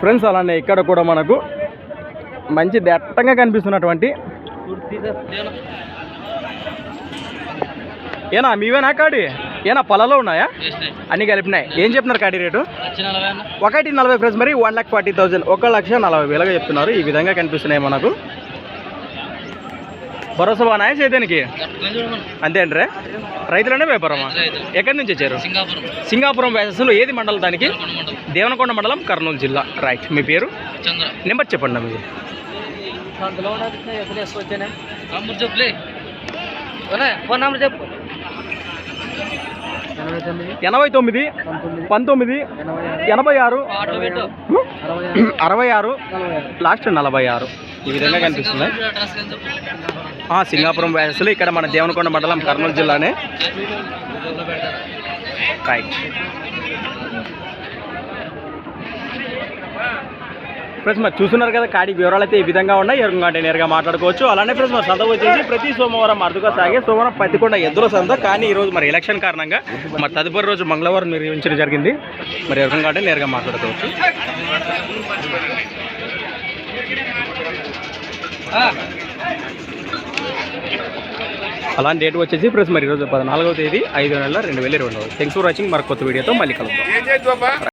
Friends అలానే ఇక్కడ కూడా మనకు మంచి దట్టంగా కనిపిస్తున్నటువంటి ఏనా మీవేనా కాడి? ఏనా పొలాలో ఉన్నాయా? అన్ని కలిపినాయి. ఏం చెప్తున్నారు కాడి రేటు? ఒకటి నలభై ఫ్రెండ్స్ మరి వన్ లాక్ ఫార్టీ థౌసండ్ ఒక లక్ష నలభై వేలుగా చెప్తున్నారు. ఈ విధంగా కనిపిస్తున్నాయి మనకు. భరోసా బాగున్నాయా చేతానికి అంతే అంటారా? రైతులనే వ్యాపారమా? ఎక్కడి నుంచి వచ్చారు? సింగాపురం. సింగాపురం వ్యాసస్సులో ఏది మండలం దానికి? దేవనకొండ మండలం. కర్నూలు జిల్లా. రైట్ మీ పేరు? చంద్ర. నెంబర్ చెప్పండి మీది చెప్పులే ఫోన్ నంబర్ చెప్పు. ఎనభై తొమ్మిది పంతొమ్మిది ఎనభై ఆరు అరవై ఆరు లాస్ట్ నలభై ఆరు. ఈ విధంగా కనిపిస్తుంది. ఆ, సింగాపురం వ్యాసస్సులు ఇక్కడ మన దేవనకొండ మండలం కర్నూలు జిల్లానే. రైట్ ఫ్రెండ్స్ మరి చూస్తున్నారు కదా కాడి వివరాలు అయితే ఈ విధంగా ఉన్నాయి. ఎరుకంటే నేరుగా మాట్లాడుకోవచ్చు. అలానే ఫ్రెండ్స్ మరి సంత వచ్చేసి ప్రతి సోమవారం అరుదుగా సాగే సోమవారం పత్తికొండ ఎద్దుల సంత. కానీ ఈ రోజు మరి ఎలక్షన్ కారణంగా మరి తదుపరి రోజు మంగళవారం నిర్వహించడం జరిగింది. మరి ఎరుకంటే నేరుగా మాట్లాడుకోవచ్చు. అలాంటి డేట్ వచ్చేసి ప్రెస్ మరి ఈరోజు పద్నాలుగో తేదీ ఐదో నెల రెండు వేల ఇరవై థ్యాంక్స్ ఫర్ వాచింగ్ మరి కొత్త వీడియోతో మళ్ళీ కలుద్దాం.